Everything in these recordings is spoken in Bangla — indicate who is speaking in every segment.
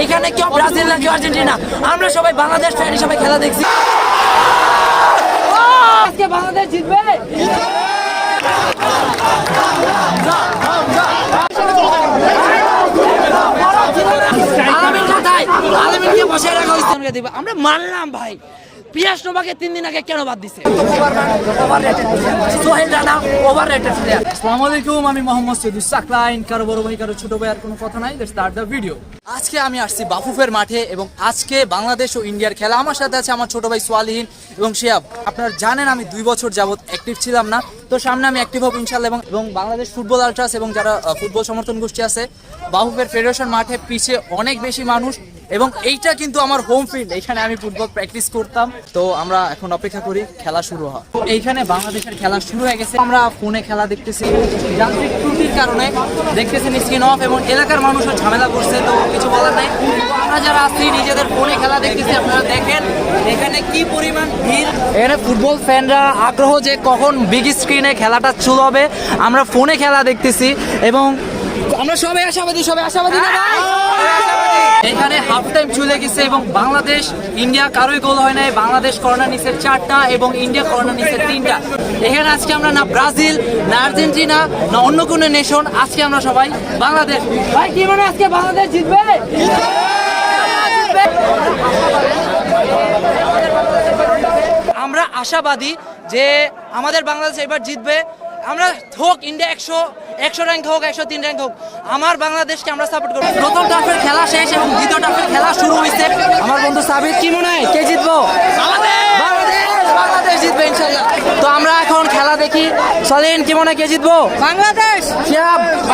Speaker 1: এইখানে কেউ ব্রাজিল না কেউ আর্জেন্টিনা? আমরা সবাই বাংলাদেশ ফ্যান হিসাবে খেলা দেখছি। আজকে বাংলাদেশ জিতবে। আমরা মানলাম ভাই। পিয়াস নোভাকে তিন দিন আগে কেন বাদ দিছে?
Speaker 2: আসসালামু আলাইকুম আমি মোহাম্মদ সৈদুস সাকলাইন। কারও বড় ভাই কারও ছোট ভাই আর কোনো কথা নাই। লেটস স্টার্ট দ্য ভিডিও আজকে আমি আসছি বাফুফের মাঠে এবং আজকে বাংলাদেশ ও ইন্ডিয়ার খেলা। আমার সাথে আছে আমার ছোট ভাই সোয়ালিহীন এবং শিয়াব। আপনারা জানেন আমি দুই বছর যাবত অ্যাক্টিভ ছিলাম না। তো সামনে আমি অ্যাক্টিভ হব ইনশাল্লাহ এবং এবং বাংলাদেশ ফুটবল আলট্রাস এবং যারা ফুটবল সমর্থন গোষ্ঠী আছে বাফুফের ফেডারেশন মাঠে পিছে অনেক বেশি মানুষ। এবং এইটা কিন্তু আমার হোম ফিল্ড এখানে আমি ফুটবল প্র্যাকটিস করতাম। তো আমরা এখন অপেক্ষা করি, খেলা শুরু হয় এইখানে বাংলাদেশের খেলা শুরু হয়ে গেছে। আমরা ফোনে খেলা দেখতেছি। যান্ত্রিক ত্রুটির কারণে দেখতেছেন স্ক্রিন অফ এবং এলাকার মানুষও ঝামেলা করছে, তো কিছু বলার নাই। আমরা যারা আছি, নিজেদের ফোনে খেলা দেখতেছি, আপনারা দেখেন এখানে কি পরিমাণ ভিড়। এখানে ফুটবল ফ্যানরা আগ্রহ যে কখন বিগ স্ক্রিনে খেলাটা শুরু হবে। আমরা ফোনে খেলা দেখতেছি এবং আমরা সবাই আশাবাদী সবাই আশাবাদী এখানে হাফ টাইম চলে গেছে এবং বাংলাদেশ, ইন্ডিয়া কারোই গোল হয় নাই। বাংলাদেশ কর্নার নিচে চারটা এবং ইন্ডিয়া কর্নার নিচে তিনটা। এখানে আজকে আমরা না ব্রাজিল, না আর্জেন্টিনা, না অন্য কোনো নেশন আজকে আমরা সবাই বাংলাদেশ।
Speaker 1: ভাই, কি মনে আজকে বাংলাদেশ জিতবে?
Speaker 2: আমরা আশাবাদী যে আমাদের বাংলাদেশ এবার জিতবে। আমরা হোক ইন্ডিয়া একশো একশো র্যাঙ্ক হোক একশো তিন র্যাঙ্ক হোক আমার বাংলাদেশকে আমরা সাপোর্ট করব। প্রথম টার্ফের খেলা শেষ এবং দ্বিতীয় টার্ফের খেলা শুরু হয়েছে। আমার বন্ধু সাবিত কি মনে হয়? কে জিতবো? বাংলাদেশ! বাংলাদেশ জিতবে ইনশাল্লাহ। তো আমরা এখন খেলা দেখি। সলিন কি মনে হয় কে জিতবো? বাংলাদেশ!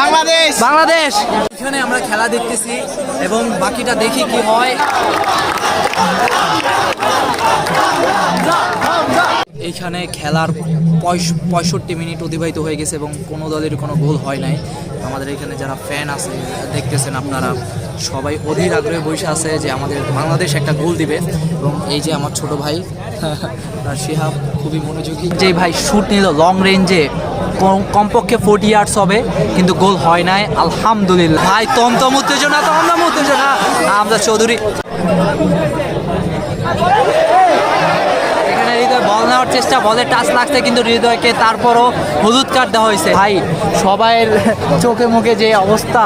Speaker 2: বাংলাদেশ! বাংলাদেশ। এখানে আমরা খেলা দেখতেছি এবং বাকিটা দেখি কি হয়। এইখানে খেলার পঁয়ষ- পঁয়ষট্টি মিনিট অতিবাহিত হয়ে গেছে এবং কোনো দলের কোনো গোল হয় নাই। আমাদের এখানে যারা ফ্যান আছে, দেখতেছেন আপনারা, সবাই অধীর আগ্রহে বসে আছে যে আমাদের বাংলাদেশ একটা গোল দিবে এবং এই যে আমার ছোট ভাই শিহাব খুবই মনোযোগী। যে ভাই শ্যুট নিল লং রেঞ্জে কমপক্ষে ফোর্টি ইয়ার্স হবে, কিন্তু গোল হয় নাই, আলহামদুলিল্লাহ। ভাই তমতম উত্তেজনা তমতম উত্তেজনা আমজাদ চৌধুরী। এখানে বল নেওয়ার চেষ্টা বলে টাচ লাগছে কিন্তু হৃদয়কে তারপরও হলুদ কার্ড দেওয়া হয়েছে। ভাই সবাইয়ের চোখে মুখে যে অবস্থা।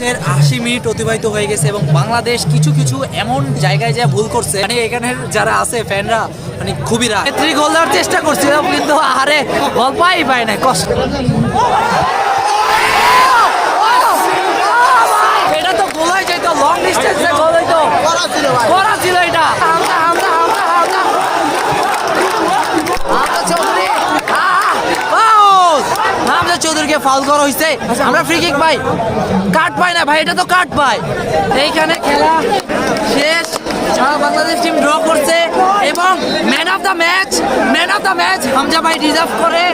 Speaker 2: ম্যাচের আশি মিনিট অতিবাহিত হয়ে গেছে এবং বাংলাদেশ কিছু কিছু এমন জায়গায় যা ভুল করছে। মানে এখানে যারা আছে ফ্যানরা মানে খুবই রাগ।
Speaker 1: ক্ষেত্রে গোল দেওয়ার চেষ্টা করছিলাম কিন্তু আরে গোল পাই পাই না কষ্ট। এটা তো করা ছিল এটা। চৌধুরী হামজা চৌধুরীকে ফাউল করা হয়েছে আমরা ফ্রি কিক পাই। কাট পাই না ভাই, এটা তো কাট পাই। এইখানে খেলা শেষ। সারা বাংলাদেশ টিম ড্র করছে এবং man of the match man of the match Hamza ভাই ডিজার্ভ করে।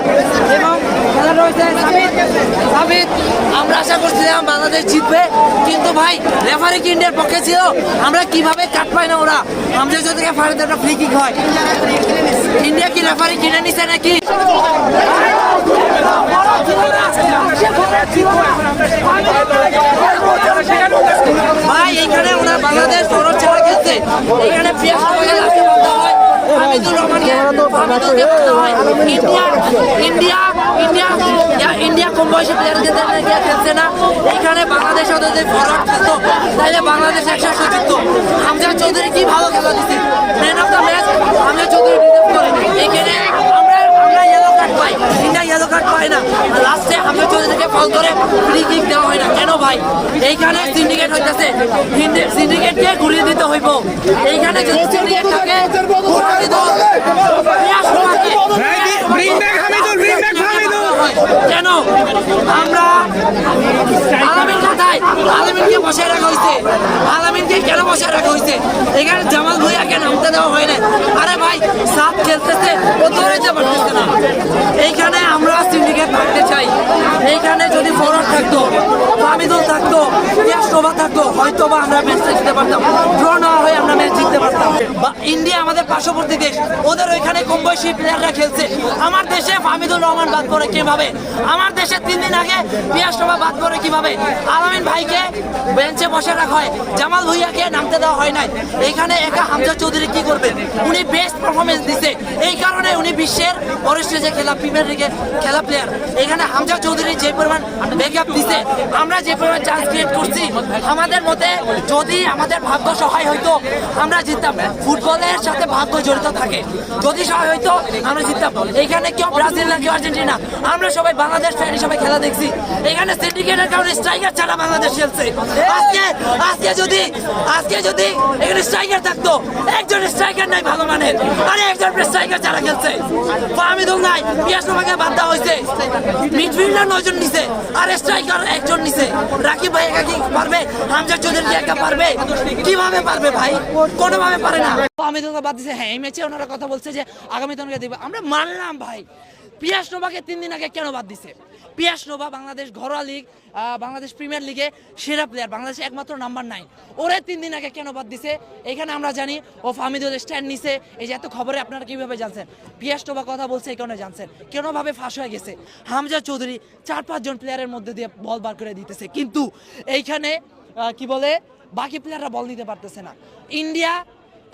Speaker 1: এবং খেলা রয়েছে আমরা আশা করছিলাম বাংলাদেশ জিতবে, কিন্তু ভাই রেফারি কি ইন্ডিয়ার পক্ষে ছিল? আমরা কীভাবে কাট পাই না ওরা? হামজা যদি রেফারিতে একটা ফ্রি কিক হয়। ইন্ডিয়া কি রেফারি কিনে নিছে নাকি? ভাই এখানে ওনার বাংলাদেশ খেলছে এখানে হয়। হামিদুর রহমানকে হয় ইন্ডিয়া ইন্ডিয়া ইন্ডিয়া ইন্ডিয়া- কম বয়সী প্লেয়ারদের খেলছে না। এখানে বাংলাদেশ যদি ফরওয়ার্ড খেলতো তাহলে বাংলাদেশ একশো জিততো। হামজা চৌধুরী কি ভালো খেলা দিচ্ছে man of the match Hamza Chowdhury deserve করে এখানে আমরা আমরা ইয়েলো কার্ড পাই ইন্ডিয়া ইয়েলো কার্ড পাই না লাস্টে হামজা ফল করে ফ্রি কিক দেওয়া হয় না। কেন ভাই? এইখানে সিন্ডিকেট হইতেছে। সিন্ডিকেটকে ঘুরিয়ে দিতে হইব? এইখানে যদি সিন্ডিকেট থাকে ঘুরিয়ে দিতে কেন? আমরা আলামিন কোথায়? আলামিনকে বসায় রাখা হয়েছে আলামিনকে কেন বসায় রাখা হয়েছে এখানে জামাল ভুইয়াকে নামতে দেওয়া হয় না আরে ভাই সাপ খেলতেছে হয়তোবা থাকতো হয়তোবা আমরা ম্যাচটা জিতে পারতাম। ড্র না হয়ে আমরা ম্যাচ জিততে পারতাম। আমাদের পার্শ্ববর্তী দেশ, ওদের ওইখানে কম বয়সী প্লেয়াররা খেলছে। আমার দেশে ফাহমিদুর রহমান বাদ পড়ে কীভাবে? আমার দেশে তিন দিন আগে পিয়াস শোভা বাদ পড়ে কীভাবে? আলামিন ভাইকে বেঞ্চে বসে রাখা হয়, জামাল ভুইয়াকে নামতে দেওয়া হয় নাই। এখানে একা হামজা চৌধুরী কি করবে? উনি বেস্ট পারফরমেন্স দিছে। এই কারণে উনি বিশ্বের বড় স্টেজে খেলা প্রিমিয়ার লিগে খেলা প্লেয়ার এখানে হামজা চৌধুরী যে পরিমাণ ব্যাকআপ দিছে, আমরা যে পরিমাণ চান্স ক্রিয়েট করছি, আমাদের মতে যদি আমাদের ভাগ্য সহায় হইতো, আমরা জিততাম। ফুটবলের সাথে ভাগ্য জড়িত থাকে। যদি সহায় হইতো, আমরা জিততাম। এখানে কেউ ব্রাজিল না কেউ আর্জেন্টিনা। আমরা সবাই বাংলাদেশ ফ্যান হিসেবে খেলা দেখছি। এখানে সিন্ডিকেটের কারণে স্ট্রাইকার ছাড়া বাংলাদেশ খেলছে। আজকে আজকে যদি আজকে যদি এখানে স্ট্রাইকার থাকতো, একজন স্ট্রাইকার নাই ভালো মানের, আরে একজন স্ট্রাইকার ছাড়া খেলছে। ফাহমিদুল নাই পিয়াস তোমাকে বাদ দেওয়া হয়েছে। মিডফিল্ডার নয়জন নিছে, আর স্ট্রাইকার একজন নিছে। রাকিব ভাই একা কি পারবে? হামজা চৌধুরী একা পারবে? কীভাবে পারবে ভাই? কোনোভাবে পারে না। ফাহমিদুলকে বাদ দিছে। হ্যাঁ এই ম্যাচে ওনারা কথা বলছে যে আগামী দিনকে দিবে। আমরা মানলাম ভাই, পিয়াস নোভাকে তিন দিন আগে কেন বাদ দিছে? পিয়াস নোভা বাংলাদেশ ঘরোয়া লিগ বাংলাদেশ প্রিমিয়ার লিগে সেরা প্লেয়ার বাংলাদেশে একমাত্র নাম্বার নাইন ওরে তিন দিন আগে কেন বাদ দিছে? এখানে আমরা জানি ও ফামিদুল স্ট্যান্ড নিছে। এই যে এত খবরে আপনারা কীভাবে জানছেন? পিয়াস নোভা কথা বলছে, এই কারণে জানছেন। কেনভাবে ফাঁস হয়ে গেছে? হামজা চৌধুরী চার পাঁচজন প্লেয়ারের মধ্যে দিয়ে বল বার করে দিতেছে। কিন্তু এইখানে কি বলে, বাকি প্লেয়াররা বল নিতে পারতেছে না। ইন্ডিয়া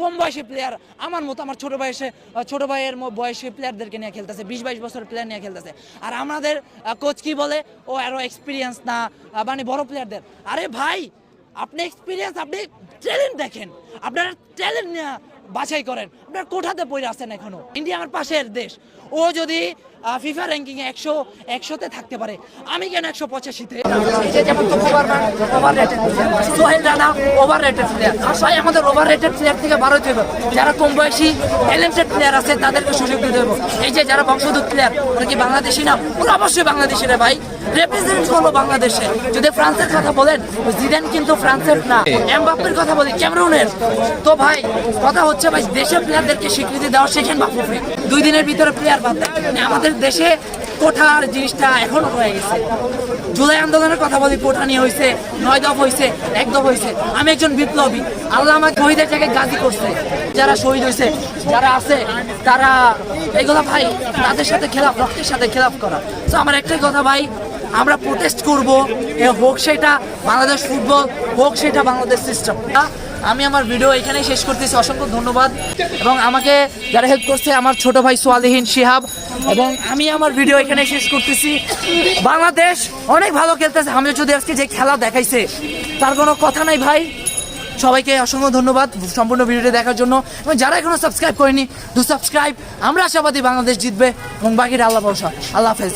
Speaker 1: কম বয়সী প্লেয়ার আমার মতো আমার ছোট বয়সে ছোটো ভাইয়ের বয়সী প্লেয়ারদেরকে নিয়ে খেলতেছে, বিশ বাইশ বছর প্লেয়ার নিয়ে খেলতেছে। আর আমাদের কোচ কি বলে? ও আরও এক্সপিরিয়েন্স না মানে বড় প্লেয়ারদের আরে ভাই, আপনি এক্সপিরিয়েন্স আপনি ট্যালেন্ট দেখেন। আপনার ট্যালেন্ট বাছাই করেন। আপনার কোঠাতে পড়ে আসেন এখনও। ইন্ডিয়া আমার পাশের দেশ। ও যদি ফিফা র্যাঙ্কিং এ একশো, একশোতে থাকতে পারে। আমি কেন একশো পঁচাশিতে? যেমন over rated Sohel Rana over rated player ভাই আমাদের ওভার রেটেড প্লেয়ার থেকে ভালো হতে হবে। যারা কম বয়সী ট্যালেন্টেড প্লেয়ার আছে, তাদেরকে সুযোগ দিতে হবে। এই যে যারা বংশধূত প্লেয়ার ওরা কি বাংলাদেশি না? ওরা অবশ্যই বাংলাদেশি রে ভাই। রিপ্রেজেন্ট করল বাংলাদেশে। যদি ফ্রান্সের কথা বলেন জিদেন কিন্তু ফ্রান্সের না। এমবাপ্পের কথা বলি ক্যামেরুনের। তো ভাই কথা হচ্ছে ভাই দেশের প্লেয়ারদেরকে স্বীকৃতি দেওয়া শেখেন বাফুফে দুই দিনের ভিতরে প্লেয়ার বাদ মানে আমাদের দেশে কোঠার জিনিসটা এখনও রয়ে গেছে। জুলাই আন্দোলনের কথা বলি কোঠা নিয়ে হয়েছে নয় দফ হয়েছে এক দফ হয়েছে আমি একজন বিপ্লবী। আল্লাহ আমাকে শহীদের জায়গায় গাজী করছে। যারা শহীদ হয়েছে যারা আছে তারা এগুলো ভাই তাদের সাথে খেলাফ রক্তের সাথে খেলাফ করা। তো আমার একটাই কথা ভাই আমরা প্রোটেস্ট করব। হোক সেটা বাংলাদেশ ফুটবল হোক সেটা বাংলাদেশ সিস্টেম আমি আমার ভিডিও এখানেই শেষ করতেছি। অসংখ্য ধন্যবাদ। এবং আমাকে যারা হেল্প করছে, আমার ছোট ভাই সোয়ালিহীন শিহাব। এবং আমি আমার ভিডিও এখানে শেষ করতেছি। বাংলাদেশ অনেক ভালো খেলতেছে। হামিদ চৌধুরী আজকে যে খেলা দেখাইছে, তার কোনো কথা নাই ভাই। সবাইকে অসংখ্য ধন্যবাদ সম্পূর্ণ ভিডিওটি দেখার জন্য। এবং যারা এখনও সাবস্ক্রাইব করেনি দু সাবস্ক্রাইব আমরা আশাবাদী বাংলাদেশ জিতবে। এবং বাকিটা আল্লাহ ভরসা। আল্লাহ হাফেজ।